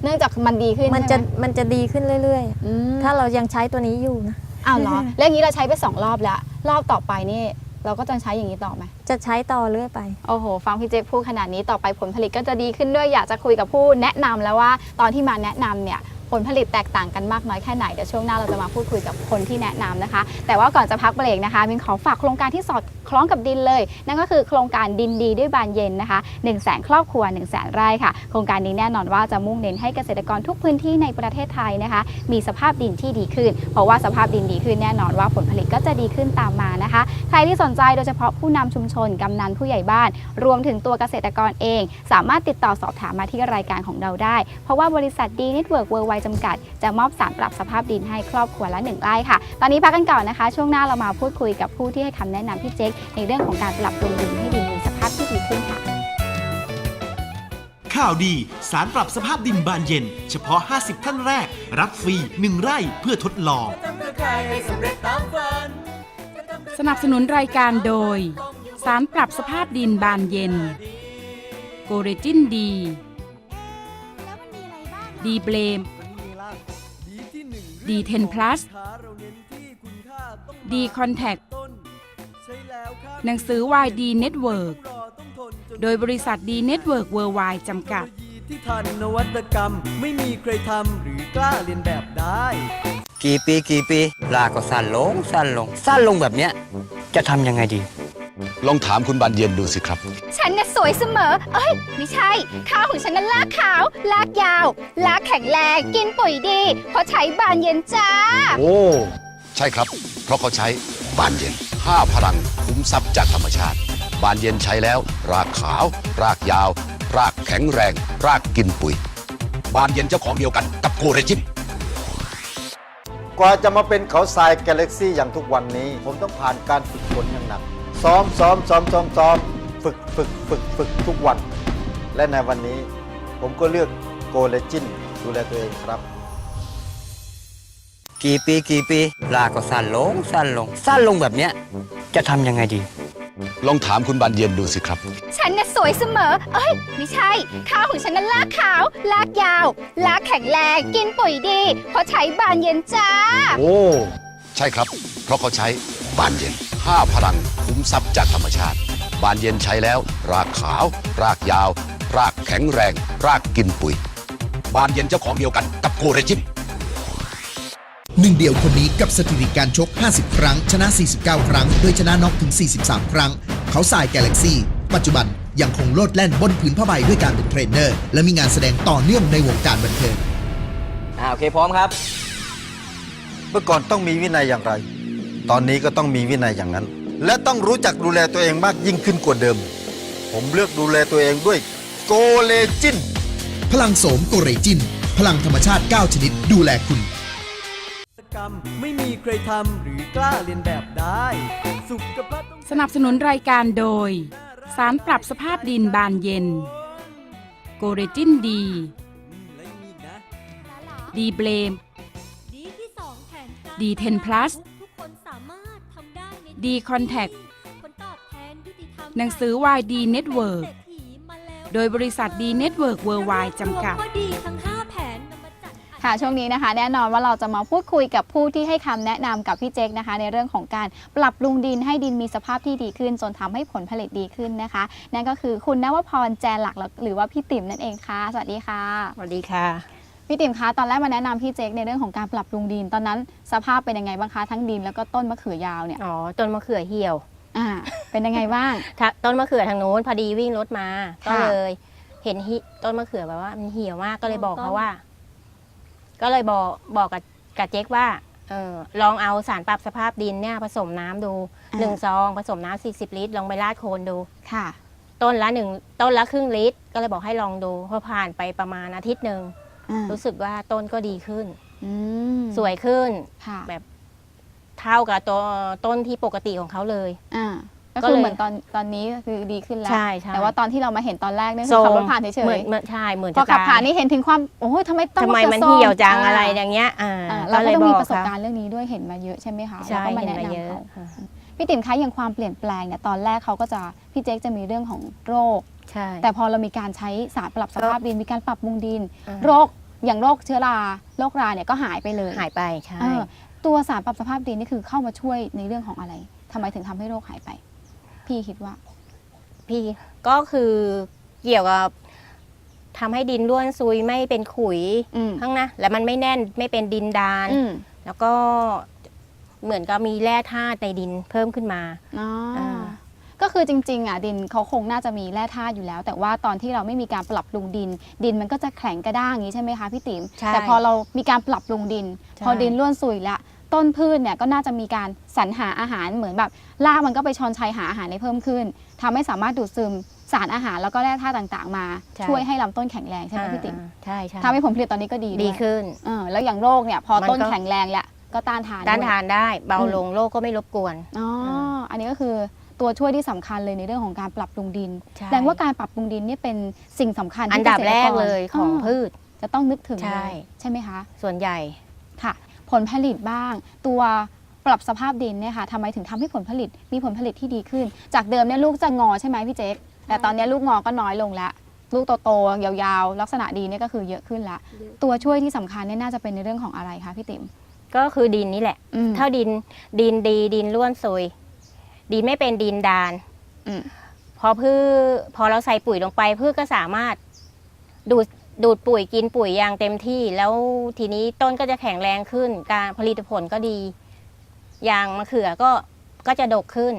Speaker 4: เนื่องจากมันดีขึ้น
Speaker 5: มัน
Speaker 4: ใช่
Speaker 5: จะ
Speaker 4: ไหม
Speaker 5: มันจะดีขึ้นเรื่อย
Speaker 4: อืม
Speaker 5: ๆถ้าเรายังใช้ตัวนี้อยู่นะ
Speaker 4: อ้าวเหรอแล้วอย่างนี้เราใช้ไปสองรอบแล้ว รอบต่อไปนี่เราก็จะใช้อย่างนี้ต่อไหม
Speaker 5: จะใช้ต่อเรื่อยไป
Speaker 4: โอ้โห ฟังพี่เจ๊พูดขนาดนี้ต่อไปผลผลิตก็จะดีขึ้นด้วย อยากจะคุยกับผู้แนะนำแล้วว่า ตอนที่มาแนะนำเนี่ย ผลผลิตแตกต่างกันมากน้อยแค่ไหน เดี๋ยวช่วงหน้าเราจะมาพูดคุยกับคนที่แนะนำนะคะ แต่ว่าก่อนจะพักเบรกนะคะมินขอฝากโครงการที่สอดคล้องกับดินเลย นั่นก็คือโครงการดินดีด้วยบานเย็นนะคะ1นึ่งแสนครอบครัว1นึ่งแสนไร่ค่ะ โครงการนี้แน่นอนว่าจะมุ่งเน้นให้เกษตรกรทุกพื้นที่ในประเทศไทยนะคะ มีสภาพดินที่ดีขึ้น เพราะว่าสภาพดินดีขึ้นแน่นอนว่าผลผลิตก็จะดีขึ้นตามมานะคะ ใครที่สนใจโดยเฉพาะผู้นำชุมชนกำนันผู้ใหญ่บ้าน รวมถึงตัวเกษตรกรเอง สามารถติดต่อสอบถามมาที่รายการของเราได้ เพราะว่าบริษัทดีเน็ตเวิร์กเวิร์ไวจำกัด จะมอบสารปรับสภาพดินให้ครอบครัวละหนึ่งไร่ค่ะ ตอนนี้พักกันก่อนนะคะ ช่วงหน้าเรามาพูดคุยกับผู้ที่ให้คำแนะนำพี่เจ๊กในเรื่องของการปรับปรุงดินให้ดินมีสภาพที่ดีขึ้นค่ะ
Speaker 7: ข่าวดีสารปรับสภาพดินบานเย็น เฉพาะ 50 ท่านแรก รับฟรี 1 ไร่เพื่อทดลอง
Speaker 2: สนับสนุนรายการโดย สารปรับสภาพดินบานเย็น โกเรจินดี
Speaker 6: แล้วมันมีอะไรบ้าง
Speaker 2: ดีเบลม
Speaker 3: D10 Plus D Contact
Speaker 2: หนังสือ
Speaker 3: YD Network
Speaker 2: โดยบริษัท D Network Worldwide จำกัด
Speaker 3: ที่ทันนวัตกรรม ไม่มีใครทำหรือกล้าเรียนแบบได้
Speaker 8: กี่ปีกี่ปีลาก็สั้นลงสั้นลงสั้นลงแบบเนี้ยจะทำยังไงดี
Speaker 9: ลองถามคุณบานเย็นดูสิครับ
Speaker 4: ฉันน่ะสวยเสมอ เอ้ย ไม่ใช่ ข้าวของฉันนั้นลากขาว ลากยาว ลากแข็งแรง กินปุ๋ยดี เพราะใช้บานเย็นจ้า
Speaker 9: โอ้ ใช่ครับ เพราะเขาใช้บานเย็น5พลังคุ้มทรัพย์จากธรรมชาติ บานเย็นใช้แล้ว รากขาว รากยาว รากแข็งแรง รากกินปุ๋ย บานเย็นเจ้าของเดียวกันกับโกเรจิน
Speaker 11: กว่าจะมาเป็นเขาทรายกาแล็กซี่อย่างทุกวันนี้ ผมต้องผ่านการฝึกฝนอย่างหนัก ซ้อมซ้อมซ้อมซ้อมซ้อมฝึกฝึกฝึกฝึกทุกวัน และในวันนี้ผมก็เลือกโกเลจินดูแลตัวเองครับ
Speaker 8: กี่ปีกี่ปีรากก็สั้นลงสั้นลงสั้นลงแบบเนี้ย จะทำยังไงดี
Speaker 9: ลองถามคุณบานเย็นดูสิครับ
Speaker 4: ฉันน่ะสวยเสมอ เอ้ย ไม่ใช่ ข้าวของฉันนั้นลากขาว ลากยาว ลากแข็งแรง กินปุ๋ยดี เพราะใช้บานเย็นจ้า
Speaker 9: โอ้ ใช่ครับ เพราะเขาใช้ บานเย็น 5 พลังคุ้มทรัพย์จากธรรมชาติ บานเย็นใช้แล้ว รากขาว รากยาว รากแข็งแรง รากกินปุ๋ย บานเย็นเจ้าของเดียวกันกับโกเรจิน
Speaker 10: หนึ่งเดียวคนนี้กับสถิติการชก 50 ครั้ง ชนะ 49 ครั้ง โดยชนะน็อกถึง 43 ครั้ง เขาสายแก a ล็กซี่ ปัจจุบันยังคงโลดแล่นบนผืนผ้าใบด้วยการเป็นเทรนเนอร์ และมีงานแสดงต่อเนื่องในวงการบันเทิง
Speaker 8: อ่าโอเคพร้อมครับ
Speaker 11: เมื่อก่อนต้องมีวินัยอย่างไร ตอนนี้ก็ต้องมีวินัยอย่างนั้น และต้องรู้จักดูแลตัวเองมากยิ่งขึ้นกว่าเดิม ผมเลือกดูแลตัวเองด้วยโกเลจิน
Speaker 10: พลังโสมโกเรจิน พลังธรรมชาติ 9 ชนิดดูแลคุณ
Speaker 3: กรรมไม่มีใครทำหรือกล้าเรียนแบบได้ สุขภาพต้อง
Speaker 2: สนับสนุนรายการโดย สารปรับสภาพดินบานเย็น โกเรจินดี
Speaker 3: และยังมีอีกนะ
Speaker 2: ดีเบลม
Speaker 12: ดีที่สองแผนการ
Speaker 2: ดีเทนพลัส
Speaker 12: ด้ใน
Speaker 2: ดีคอนแทค
Speaker 12: ผลตอบแทนยุติธรรม
Speaker 2: หนังสือวายดีเน็ตเวิร์ก
Speaker 12: เศรษฐีมาแล้ว
Speaker 2: โดยบริษัทดีเน็ตเวิร์กเวิร์ไวจำกัด
Speaker 12: รวมข้อดีทั้ง5แผนนำมาจัดอัด
Speaker 4: ค่ะช่วงนี้นะคะแน่นอนว่าเราจะมาพูดคุยกับผู้ที่ให้คำแนะนำกับพี่เจ๊กนะคะ ในเรื่องของการปรับปรุงดินให้ดินมีสภาพที่ดีขึ้น จนทำให้ผลผลิตดีขึ้นนะคะ นั่นก็คือคุณนวพรแจนหลักหรือว่าพี่ติ๋มนั่นเองค่ะ สวัสดีค่ะ
Speaker 13: สวัสดีค่ะ
Speaker 4: พี่ติ๋มคะตอนแรกมาแนะนำพี่เจ๊กในเรื่องของการปรับปรุงดิน ตอนนั้นสภาพเป็นยังไงบ้างคะทั้งดินแล้วก็ต้นมะเขือยาวเนี่ย
Speaker 13: อ๋อต้นมะเขือเหี่ยว
Speaker 4: อ่าเป็นยังไงบ้าง
Speaker 13: ถ้าต้นมะเขือทางโน้นพอดีวิ่งรถมาก็
Speaker 4: ค่ะ
Speaker 13: เลย เห็นหิต้นมะเขือแบบว่ามันเหี่ยวมากก็เลยบอก
Speaker 4: ต้น
Speaker 13: เขาว่า ก็เลยบอกบอกกับกับเจ๊กว่า เออลองเอาสารปรับสภาพดินเนี่ย ผสมน้ำดู
Speaker 4: อ่า
Speaker 13: หนึ่งซองผสมน้ำ40ลิตรลองไปราดโคนดู
Speaker 4: ค่ะ
Speaker 13: ต้นละหนึ่งต้นละครึ่งลิตร ก็เลยบอกให้ลองดูพอผ่านไปประมาณอาทิตย์หนึ่ง
Speaker 4: อ่า
Speaker 13: รู้สึกว่าต้นก็ดีขึ้น
Speaker 4: อืม
Speaker 13: สวยขึ้น
Speaker 4: ค่ะ
Speaker 13: แบบเท่ากับตัวต้นที่ปกติของเขาเลย
Speaker 4: อ่าก็
Speaker 13: ก็
Speaker 4: คือ
Speaker 13: เลย
Speaker 4: เหมือนตอนตอนนี้คือดีขึ้นแล้ว
Speaker 13: ใช่ใช่
Speaker 4: แต่ว่าตอนที่เรามาเห็นตอนแรกเนี่ยคือขับรถผ่านเฉ
Speaker 13: เหมื
Speaker 4: ย
Speaker 13: อนเหมือนใช่เหมือน
Speaker 4: ๆพอ
Speaker 13: จะ
Speaker 4: ขับ
Speaker 13: ตย
Speaker 4: ผ่านนี่เห็นถึงความโอ้ยทำไมต้อง
Speaker 13: ทำไม
Speaker 4: เกิด
Speaker 13: มัน
Speaker 4: ส้
Speaker 13: เหี่ยวจังาอะไรอย่างเงี้ยอ่า
Speaker 4: อ่าเราก็
Speaker 13: เลย
Speaker 4: ต้องมี
Speaker 13: บ
Speaker 4: ประสบ
Speaker 13: เข
Speaker 4: การณ์เรื่องนี้ด้วยเห็นมาเยอะใช่ไหมคะ
Speaker 13: ใช่
Speaker 4: แล้วก็มา
Speaker 13: เห็น
Speaker 4: แนะ
Speaker 13: มาเย
Speaker 4: นำ
Speaker 13: อะ
Speaker 4: เขา
Speaker 13: ค่ะ
Speaker 4: พี่ติ๋มคะอย่างความเปลี่ยนแปลงเนี่ยตอนแรกเขาก็จะพี่เจ๊กจะมีเรื่องของโรค
Speaker 13: ใช่
Speaker 4: แต่พอเรามีการใช้สารปรับสภาพดินมีการปรับปรุงดิน
Speaker 13: อ่า
Speaker 4: โรค อย่างโรคเชื้อราโรคราเนี่ยก็หายไปเลย
Speaker 13: หายไปใช่
Speaker 4: เออตัวสารปรับสภาพดินนี่คือเข้ามาช่วยในเรื่องของอะไรทำไมถึงทำให้โรคหายไป พี่คิดว่า
Speaker 13: พี่ก็คือเกี่ยวกับทำให้ดินร่วนซุยไม่เป็นขุย
Speaker 4: อืม
Speaker 13: ข้างหนะแล้วมันไม่แน่นไม่เป็นดินดาน
Speaker 4: อืม
Speaker 13: แล้วก็เหมือนกับมีแร่ธาตุในดินเพิ่มขึ้นมา
Speaker 4: อ๋ออาา ก็คือจริงๆอะดินเขาคงน่าจะมีแร่ธาตุอยู่แล้ว แต่ว่าตอนที่เราไม่มีการปรับปรุงดิน ดินมันก็จะแข็งกระด้างอย่างนี้ใช่ไหมคะพี่ติ๋ม
Speaker 13: ใช่
Speaker 4: แต่พอเรามีการปรับปรุงดิน
Speaker 13: ใช่
Speaker 4: พอดินร่วนซุยละต้นพืชเนี่ยก็น่าจะมีการสรรหาอาหารเหมือนแบบรากมันก็ไปชอนชัยหาอาหารได้เพิ่มขึ้นทำให้สามารถดูดซึมสารอาหารแล้วก็แร่ธาตุต่างๆ มาช่วยให้ลำต้นแข็งแรงใช่ไหมพี่ติ๋ม
Speaker 13: อ่าใช่ใช่
Speaker 4: ทำให้ผลผลิตตอนนี้ก็ดี
Speaker 13: ดี
Speaker 4: วย
Speaker 13: ขึ้น
Speaker 4: เออแล้วอย่างโรคเนี่ยพอ
Speaker 13: มันก็
Speaker 4: ต้นแข็งแรงแล้วก็ต้านทาน
Speaker 13: ต้าน
Speaker 4: ด้วย
Speaker 13: ทานได้เบา
Speaker 4: อืม
Speaker 13: ลงโรคก็ไม่รบกวน
Speaker 4: อ๋ออันนี้ก็คือ ตัวช่วยที่สำคัญเลยในเรื่องของการปรับปรุงดิน
Speaker 13: ใช่
Speaker 4: แสดงว่าการปรับปรุงดินนี่เป็นสิ่งสำคัญที่
Speaker 13: อันดับ
Speaker 4: ษต
Speaker 13: แรกเลยของพืช
Speaker 4: จะต้องนึกถึง
Speaker 13: ใช่
Speaker 4: เลยใช่ไหมคะ
Speaker 13: ส่วนใหญ่
Speaker 4: ค่ะ ผลผลิตบ้าง ตัวปรับสภาพดินเนี่ยค่ะทำไมถึงทำให้ผลผลิตมีผลผลิตที่ดีขึ้น จากเดิมเนี่ยลูกจะงอใช่ไหมพี่เจ๊กแต่ตอนนี้ลูกงอก็น้อยลงแล้วลูกโตๆยาวๆ ลักษณะดีเนี่ยก็คือเยอะขึ้นละตัวช่วยที่สำคัญเนี่ยน่าจะเป็นในเรื่องของอะไรคะพี่ติ๋ม
Speaker 13: ก็คือดินนี่แหละ
Speaker 4: อืม
Speaker 13: ถ้าดินดินดีดินร่วนซุย ดินไม่เป็นดินดาน
Speaker 4: อืม
Speaker 13: พอพืชพอเราใส่ปุ๋ยลงไปพืชก็สามารถดูดดูดปุ๋ยกินปุ๋ยอย่างเต็มที่แล้วทีนี้ต้นก็จะแข็งแรงขึ้น การผลิตผลก็ดีอย่างมะเขือก็ก็จะดกขึ้น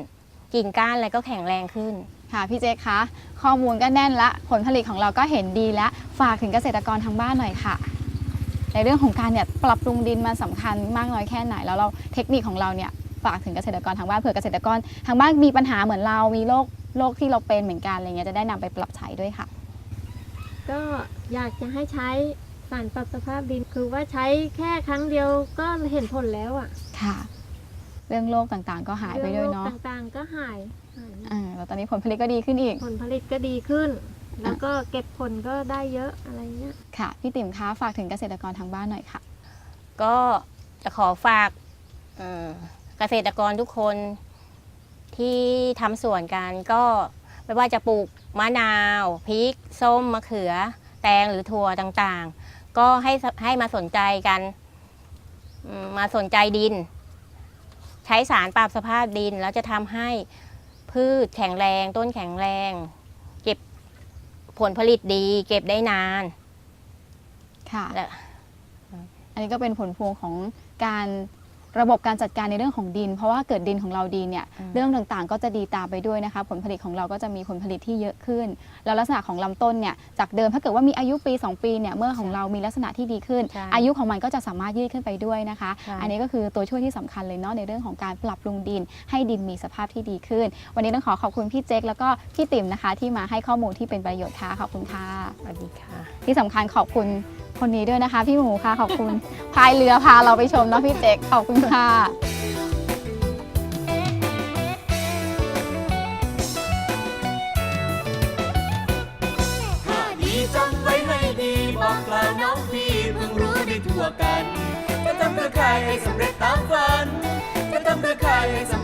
Speaker 13: กิ่งก้านอะไรก็แข็งแรงขึ้น
Speaker 4: ค่ะพี่เจ๊คะข้อมูลก็แน่นละ ผลผลิตของเราก็เห็นดีแล้วฝากถึงเกษตรกรทางบ้านหน่อยค่ะ ในเรื่องของการเนี่ยปรับปรุงดินมันสำคัญมากน้อยแค่ไหนแล้วเราเทคนิคของเราเนี่ย ฝากถึงเกษตรกรทางบ้านเผื่อเกษตรกรทางบ้านมีปัญหาเหมือนเรา มีโรคโรคที่เราเป็นเหมือนกันอะไรเงี้ยจะได้นำไปปรับใช้ด้วยค่ะ
Speaker 6: ก็อยากจะให้ใช้สารปรับสภาพดินคือว่าใช้แค่ครั้งเดียวก็เห็นผลแล้วอะ
Speaker 4: ค่ะ เรื่องโรคต่างๆ ก็หายไปด้วยเนาะ
Speaker 6: รื่องโรคต่างๆก็หายหาย
Speaker 4: อ่าแล้วตอนนี้ผลผลิตก็ดีขึ้นอีก
Speaker 6: ผลผลิตก็ดีขึ้น แล้วก็เก็บผลก็ได้เยอะอะไรเงี้ย
Speaker 4: ค่ะ พี่ติ๋มคะฝากถึงเกษตรกรทางบ้านหน่อยค่ะ
Speaker 13: ก็จะขอฝากเอ่อ เกษตรกรทุกคนที่ทำสวนกันก็ไม่ว่าจะปลูกมะนาวพริก ส้มมะเขือ แตงหรือถั่วต่างๆ ก็ให้สให้มาสนใจกันอืมมาสนใจดิน ใช้สารปรับสภาพดิน แล้วจะทำให้พืชแข็งแรงต้นแข็งแรง เก็บผลผลิตดี เก็บได้นาน
Speaker 4: ค่ะ
Speaker 13: และ
Speaker 4: อันนี้ก็เป็นผลพวงของการ ระบบการจัดการในเรื่องของดิน เพราะว่าเกิดดินของเราดีเนี่ย
Speaker 13: อืม
Speaker 4: เรื่องต่างๆ ก็จะดีตามไปด้วยนะคะผลผลิตของเราก็จะมีผลผลิตที่เยอะขึ้น แล้วลักษณะของลำต้นเนี่ยจากเดิมถ้าเกิดว่ามีอายุปี 2 ปีเนี่ยเมื่อของเรามีลักษณะที่ดีขึ้น
Speaker 13: ใช่
Speaker 4: อายุของมันก็จะสามารถยืดขึ้นไปด้วยนะคะ
Speaker 13: ใช่
Speaker 4: อันนี้ก็คือตัวช่วยที่สำคัญเลยเนาะในเรื่องของการปรับปรุงดิน ให้ดินมีสภาพที่ดีขึ้น วันนี้ต้องขอขอบคุณพี่เจ๊กแล้วก็พี่ติ๋มนะคะ ที่มาให้ข้อมูลที่เป็นประโยชน์ค่ะขอบคุณค่ะ
Speaker 13: สวัสดีค่ะ
Speaker 4: ที่สำคัญขอบคุณคนนี้ด้วยนะคะ พี่หมูค่ะขอบคุณ พายเรือพาเราไปชมเนาะพี่เจ๊กขอบคุณค่ะ
Speaker 3: ถ้าดีจำไว้ให้ดีบอกกล่าวน้องพี่เพิ่งรู้ได้ทั่วกันจะทำเพื่อใครให้สำเร็จตามฝันจะทำเพื่อใครให้สำ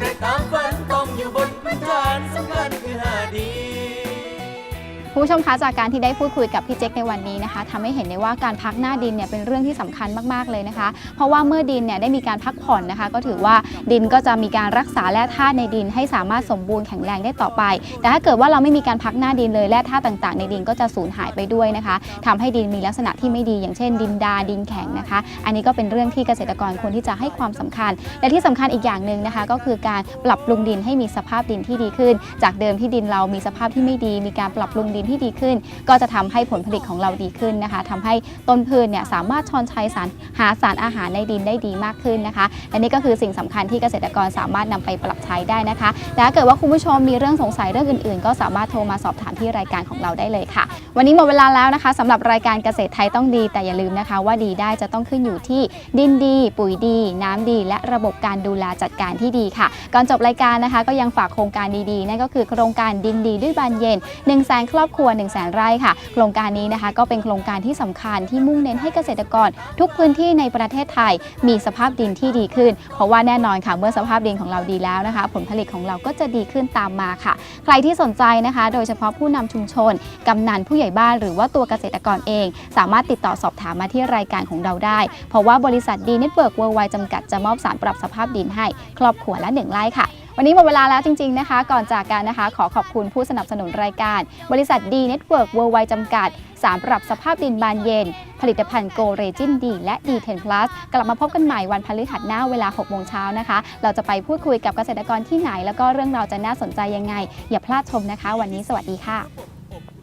Speaker 4: คุณผู้ชมคะจากการที่ได้พูดคุยกับพี่เจ๊กในวันนี้นะคะทำให้เห็นได้ว่าการพักหน้าดินเนี่ยเป็นเรื่องที่สำคัญมากๆเลยนะคะ เพราะว่าเมื่อดินเนี่ยได้มีการพักผ่อนนะคะ ก็ถือว่าดินก็จะมีการรักษาแร่ธาตุในดิน ให้สามารถสมบูรณ์แข็งแรงได้ต่อไป แต่ถ้าเกิดว่าเราไม่มีการพักหน้าดินเลยแร่ธาตุต่างๆ ในดินก็จะสูญหายไปด้วยนะคะทำให้ดินมีลักษณะที่ไม่ดี อย่างเช่น ดินดาดินแข็งนะคะ อันนี้ก็เป็นเรื่องที่เกษตรกรควรที่จะให้ความสำคัญ และที่สำคัญอีกอย่างหนึ่งนะคะ ก็คือการปรับปรุงดินให้มีสภาพดินที่ดีขึ้น จากเดิมที่ดินเรามีสภาพที่ไม่ดี มีการปรับปรุงดินที่ดีขึ้น ก็จะทำให้ผลผลิตของเราดีขึ้นนะคะทำให้ต้นพืชเนี่ยสามารถชอนชัยสารหาสารอาหารในดินได้ดีมากขึ้นนะคะและนี่ก็คือสิ่งสำคัญที่เกษตรกรสามารถนำไปปรับใช้ได้นะคะและถ้าเกิดว่าคุณผู้ชมมีเรื่องสงสัยเรื่องอื่นๆ ก็สามารถโทรมาสอบถามที่รายการของเราได้เลยค่ะ วันนี้หมดเวลาแล้วนะคะสำหรับรายการเกษตรไทยต้องดี แต่อย่าลืมนะคะ ว่าดีได้จะต้องขึ้นอยู่ที่ดินดี ปุ๋ยดี น้ำดี และระบบการดูแลจัดการที่ดีค่ะ ก่อนจบรายการนะคะ ก็ยังฝากโครงการดีๆนั่นก็คือโครงการดินดีด้วยบานเย็น1นึ่งแสนครอบครัว1นึ่งแสนไร่ค่ะ โครงการนี้นะคะก็เป็นโครงการที่สำคัญที่มุ่งเน้นให้เกษตรกร ทุกพื้นที่ในประเทศไทย มีสภาพดินที่ดีขึ้น เพราะว่าแน่นอนค่ะเมื่อสภาพดินของเราดีแล้วนะคะ ผลผลิตของเราก็จะดีขึ้นตามมาค่ะ ใครที่สนใจนะคะ โดยเฉพาะผู้นำชุมชนกำนันผู้ใหญ่บ้านหรือว่าตัวเกษตรกรเอง สามารถติดต่อสอบถามมาที่รายการของเราได้ เพราะว่าบริษัทดีเน็ตเวิร์กเวิร์ไวจำกัดจะมอบสารปรับสภาพดินให้ ครอบครัวละหนึ่งไร่ค่ะ วันนี้หมดเวลาแล้วจริง ๆนะคะ ก่อนจากกันนะคะ ขอขอบคุณผู้สนับสนุนรายการ บริษัทดีเน็ตเวิร์กเวิร์ไวจำกัด สารปรับสภาพดินบานเย็น ผลิตภัณฑ์โกเรจินดีและ D10 Plus กลับมาพบกันใหม่วันพฤหัสหน้าเวลา 6 โมงเช้านะคะ เราจะไปพูดคุยกับเกษตรกรที่ไหน แล้วก็เรื่องราวจะน่าสนใจยังไง อย่าพลาดชมนะคะ วันนี้สวัสดีค่ะ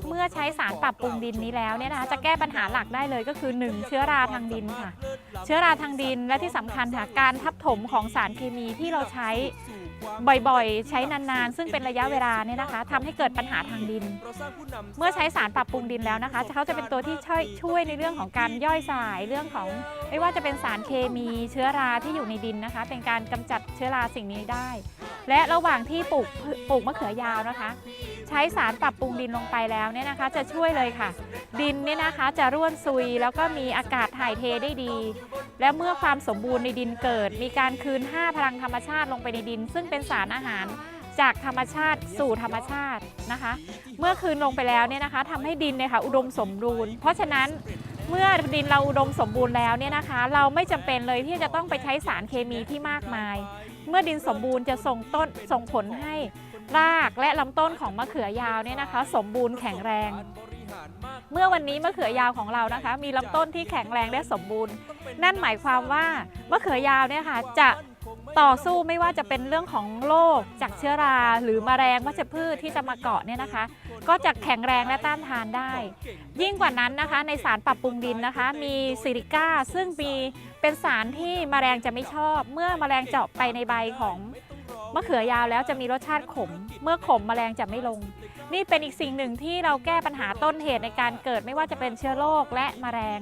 Speaker 14: เมื่อใช้สารปรับปรุงดินนี้แล้วเนี่ยนะคะจะแก้ปัญหาหลักได้เลยก็คือ 1 เชื้อราทางดินค่ะ เชื้อราทางดินและที่สำคัญค่ะการทับถมของสารเคมีที่เราใช้ บ่อยๆ ใช้นานๆ ซึ่งเป็นระยะเวลาเนี่ยนะคะทำให้เกิดปัญหาทางดิน เมื่อใช้สารปรับปรุงดินแล้วนะคะเขาจะเป็นตัวที่ช่วยช่วยในเรื่องของการย่อยสลายเรื่องของ ไม่ว่าจะเป็นสารเคมีเชื้อราที่อยู่ในดินนะคะ เป็นการกำจัดเชื้อราสิ่งนี้ได้ และระหว่างที่ปลูกปลูกมะเขือยาวนะคะ ใช้สารปรับปรุงดินลงไปแล้วเนี่ยนะคะ จะช่วยเลยค่ะ ดินเนี่ยนะคะจะร่วนซุยแล้วก็มีอากาศถ่ายเทได้ดี และเมื่อความสมบูรณ์ในดินเกิด มีการคืน 5 พลังธรรมชาติลงไปในดิน ซึ่งเป็นสารอาหารจากธรรมชาติสู่ธรรมชาตินะคะ เมื่อคืนลงไปแล้วเนี่ยนะคะทำให้ดินเนี่ยค่ะอุดมสมบูรณ์ เพราะฉะนั้นเมื่อดินเราอุดมสมบูรณ์แล้วเนี่ยนะคะ เราไม่จำเป็นเลยที่จะต้องไปใช้สารเคมีที่มากมาย เมื่อดินสมบูรณ์จะส่งต้นส่งผลให้รากและลำต้นของมะเขือยาวเนี่ยนะคะ สมบูรณ์แข็งแรง เมื่อวันนี้มะเขือยาวของเรานะคะ มีลำต้นที่แข็งแรงและสมบูรณ์ นั่นหมายความว่ามะเขือยาวเนี่ยค่ะจะ ต่อสู้ไม่ว่าจะเป็นเรื่องของโรคจากเชื้อราหรือมแมลงวัชพืชที่จะมาเกาะเนี่ยนะคะ ก็จะแข็งแรงและต้านทานได้ ยิ่งกว่านั้นนะคะในสารปรับปรุงดินนะคะ มีซิลิก้าซึ่งมีเป็นสารที่มแมลงจะไม่ชอบ เมื่อมแมลงเจาะไปในใบของมะเขือยาวแล้วจะมีรสชาติขม เมื่อขมแมลงจะไม่ลง นี่เป็นอีกสิ่งหนึ่งที่เราแก้ปัญหาต้นเหตุในการเกิดไม่ว่าจะเป็นเชื้อโรคและมแมลง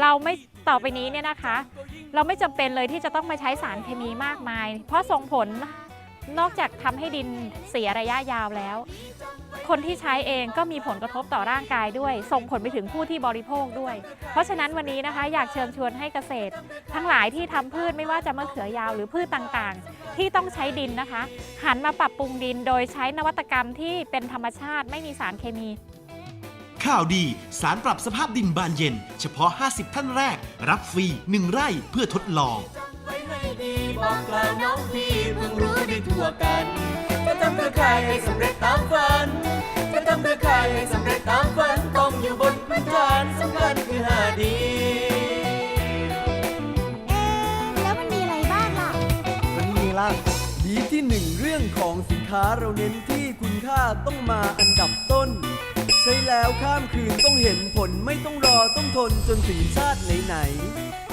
Speaker 14: เราไม่ ต่อไปนี้เนี่ยนะคะ เราไม่จำเป็นเลยที่จะต้องมาใช้สารเคมีมากมาย เพราะส่งผลนอกจากทำให้ดินเสียระยะยาวแล้ว คนที่ใช้เองก็มีผลกระทบต่อร่างกายด้วย ส่งผลไปถึงผู้ที่บริโภคด้วย เพราะฉะนั้นวันนี้นะคะ อยากเชิญชวนให้เกษตร ทั้งหลายที่ทำพืชไม่ว่าจะมะเขือยาวหรือพืชต่างๆ ที่ต้องใช้ดินนะคะ หันมาปรับปรุงดินโดยใช้นวัตกรรมที่เป็นธรรมชาติไม่มีสารเคมี
Speaker 7: ข่าวดี สารปรับสภาพดินบานเย็น เฉพาะ 50 ท่านแรก รับฟรี 1 ไร่เพื่อทดลอง
Speaker 3: ไว้ให้ดีบอกกล่าวน้องพี่เพิ่งรู้ได้ทั่วกัน จะทำเพื่อใครให้สำเร็จตามฝัน จะทำเพื่อใครให้สำเร็จตามฝันต้องอยู่บนพื้นฐานสำคัญคือหาดี
Speaker 12: แล้วมันมีอะไรบ้างล่ะ
Speaker 3: มันมีล่ะดีที่หนึ่งเรื่องของสินค้าเราเน้นที่คุณค่าต้องมาอันดับต้น ใช้แล้วข้ามคืนต้องเห็นผลไม่ต้องรอต้องทนจนถึงชาติไหนๆ